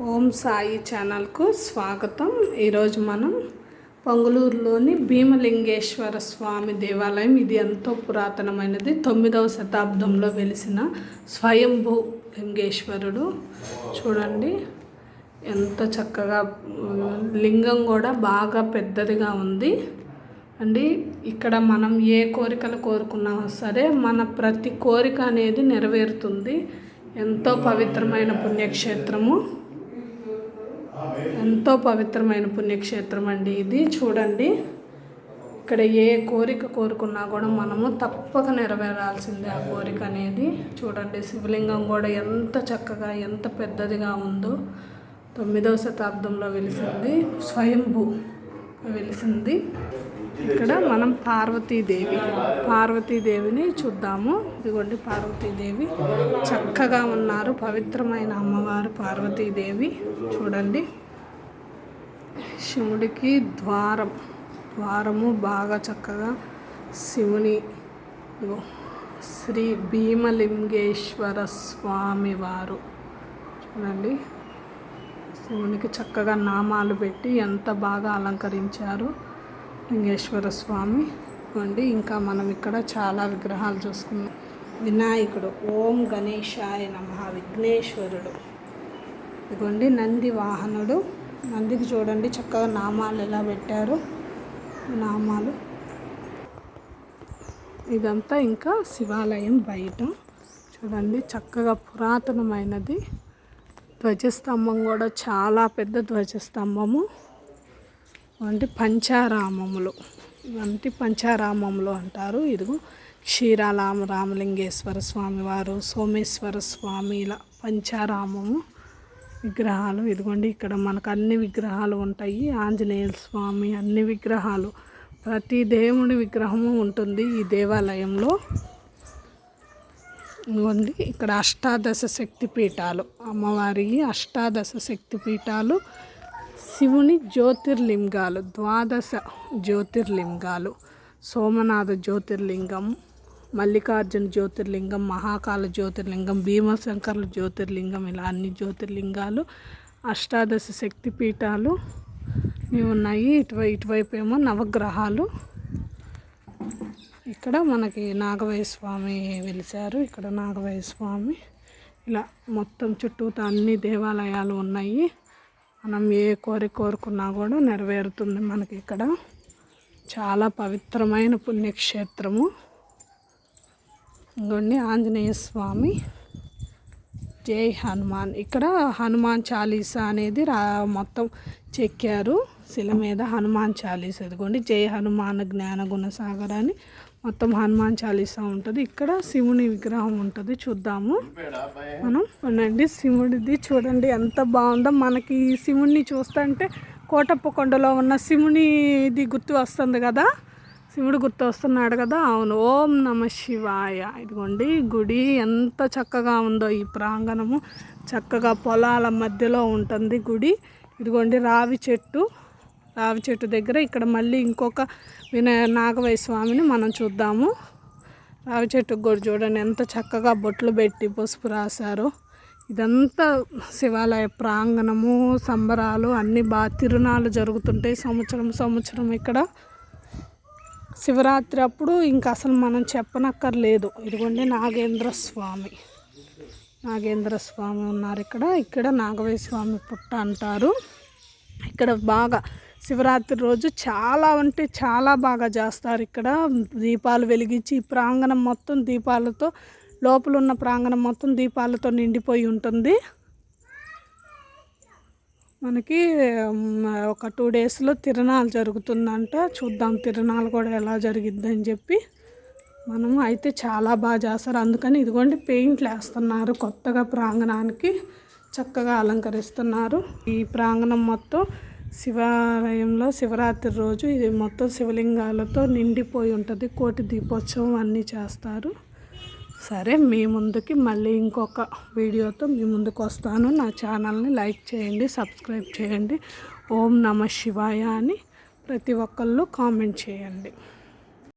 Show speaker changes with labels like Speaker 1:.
Speaker 1: ఓం సాయి ఛానల్కు స్వాగతం. ఈరోజు మనం పొంగులూరులోని భీమలింగేశ్వర స్వామి దేవాలయం ఇది ఎంతో పురాతనమైనది. తొమ్మిదవ శతాబ్దంలో వెలిసిన స్వయంభూ లింగేశ్వరుడు. చూడండి ఎంత చక్కగా లింగం కూడా బాగా పెద్దదిగా ఉంది. అండి ఇక్కడ మనం ఏ కోరికలు కోరుకున్నా సరే మన ప్రతి కోరిక అనేది నెరవేరుతుంది. ఎంతో పవిత్రమైన పుణ్యక్షేత్రము. ఎంతో పవిత్రమైన పుణ్యక్షేత్రం అండి ఇది. చూడండి. ఇక్కడ ఏ కోరిక కోరుకున్నా కూడా మనము తప్పక నెరవేరాల్సిందే ఆ కోరిక అనేది. చూడండి శివలింగం కూడా ఎంత చక్కగా ఎంత పెద్దదిగా ఉందో తొమ్మిదవ శతాబ్దంలో వెలిసింది. స్వయంభూ వెలిసింది. ఇక్కడ మనం పార్వతీదేవి పార్వతీదేవిని చూద్దాము. ఇదిగోండి పార్వతీదేవి చక్కగా ఉన్నారు. పవిత్రమైన అమ్మవారు పార్వతీదేవి. చూడండి. శివుడికి ద్వారం. ద్వారము బాగా చక్కగా శివుని శ్రీ భీమలింగేశ్వర స్వామి వారు. చూడండి. శివునికి చక్కగా నామాలు పెట్టి ఎంత బాగా అలంకరించారు లింగేశ్వర స్వామి. అండి ఇంకా మనం ఇక్కడ చాలా విగ్రహాలు చూసుకున్నాం వినాయకుడు ఓం గణేశాయ నమ విఘ్నేశ్వరుడు. ఇదిగోండి నంది వాహనుడు. నందికి చూడండి చక్కగా నామాలు ఎలా పెట్టారు. నామాలు. ఇదంతా ఇంకా శివాలయం బయట. చూడండి చక్కగా పురాతనమైనది. ధ్వజస్తంభం కూడా చాలా పెద్ద ధ్వజస్తంభము. వంటి పంచారామములు. వంటి పంచారామములు అంటారు. ఇదిగో క్షీరారామ రామలింగేశ్వర స్వామి వారు సోమేశ్వర స్వామి ఇలా పంచారామము. విగ్రహాలు. ఇదిగోండి ఇక్కడ మనకు అన్ని విగ్రహాలు ఉంటాయి. ఆంజనేయ స్వామి అన్ని విగ్రహాలు. ప్రతి దేవుని విగ్రహము ఉంటుంది ఈ దేవాలయంలో. ఇదిగోండి ఇక్కడ అష్టాదశ శక్తి పీఠాలు. అమ్మవారి అష్టాదశ శక్తి పీఠాలు. శివుని జ్యోతిర్లింగాలు ద్వాదశ జ్యోతిర్లింగాలు సోమనాథ జ్యోతిర్లింగం మల్లికార్జున జ్యోతిర్లింగం మహాకాళ జ్యోతిర్లింగం భీమశంకర్ల జ్యోతిర్లింగం ఇలా అన్ని జ్యోతిర్లింగాలు అష్టాదశ శక్తి పీఠాలు ఉన్నాయి. ఇటువై ఇటువైపు ఏమో నవగ్రహాలు. ఇక్కడ మనకి నాగవయ్య స్వామి వెలిశారు. ఇక్కడ నాగవయ్య స్వామి. ఇలా మొత్తం చుట్టూతా అన్ని దేవాలయాలు ఉన్నాయి. మనం ఏ కోరిక కోరుకున్నా కూడా నెరవేరుతుంది మనకి ఇక్కడ. చాలా పవిత్రమైన పుణ్యక్షేత్రము. ఇంకోండి ఆంజనేయ స్వామి. జై హనుమాన్. ఇక్కడ హనుమాన్ చాలీసా అనేది రా మొత్తం చెక్కారు. శిల మీద హనుమాన్ చాలీసా ఇదిగోండి. జై హనుమాన్ జ్ఞాన గుణసాగర్ అని మొత్తం హనుమాన్ చాలీసా ఉంటుంది. ఇక్కడ శివుని విగ్రహం ఉంటుంది. చూద్దాము. మనం అవునండి శివుడిది చూడండి ఎంత బాగుందో. మనకి శివుణ్ణి చూస్తుంటే కోటప్ప కొండలో ఉన్న శివునిది గుర్తు వస్తుంది కదా. శివుడు గుర్తు వస్తున్నాడు కదా? అవును. ఓం నమ శివాయ. ఇదిగోండి గుడి ఎంత చక్కగా ఉందో ఈ ప్రాంగణము. చక్కగా పొలాల మధ్యలో ఉంటుంది గుడి. ఇదిగోండి రావి చెట్టు. రావి చెట్టు దగ్గర ఇక్కడ మళ్ళీ ఇంకొక వినయ నాగవయ స్వామిని మనం చూద్దాము. రావి చెట్టుకు కూడా చూడండి ఎంత చక్కగా బొట్లు పెట్టి పసుపు రాశారు. ఇదంతా శివాలయ ప్రాంగణము సంబరాలు అన్ని బాగా తిరునాళ్ళు జరుగుతుంటాయి సంవత్సరం సంవత్సరం ఇక్కడ. శివరాత్రి అప్పుడు ఇంకా అసలు మనం చెప్పనక్కర్లేదు. ఇదిగోండి నాగేంద్ర స్వామి. నాగేంద్ర స్వామి ఉన్నారు ఇక్కడ. ఇక్కడ నాగవే స్వామి పుట్ట అంటారు. ఇక్కడ బాగా శివరాత్రి రోజు చాలా అంటే చాలా బాగా చేస్తారు ఇక్కడ. దీపాలు వెలిగించి ప్రాంగణం మొత్తం దీపాలతో లోపల ఉన్న ప్రాంగణం మొత్తం దీపాలతో నిండిపోయి ఉంటుంది. మనకి ఒక టూ డేస్లో తిరణాలు జరుగుతుందంట. చూద్దాం తిరణాలు కూడా ఎలా జరిగిద్దని చెప్పి మనము అయితే చాలా బాగా చేస్తారు. అందుకని ఇదిగోండి పెయింట్లు వేస్తున్నారు. కొత్తగా ప్రాంగణానికి చక్కగా అలంకరిస్తున్నారు. ఈ ప్రాంగణం మొత్తం శివాలయంలో శివరాత్రి రోజు ఇది మొత్తం శివలింగాలతో నిండిపోయి ఉంటుంది. కోటి దీపోత్సవం అన్నీ చేస్తారు. సరే మీ ముందుకి మళ్ళీ ఇంకొక వీడియోతో మీ ముందుకు వస్తాను. నా ఛానల్ని లైక్ చేయండి సబ్స్క్రైబ్ చేయండి. ఓం నమ శివాయ అని ప్రతి ఒక్కళ్ళు కామెంట్ చేయండి.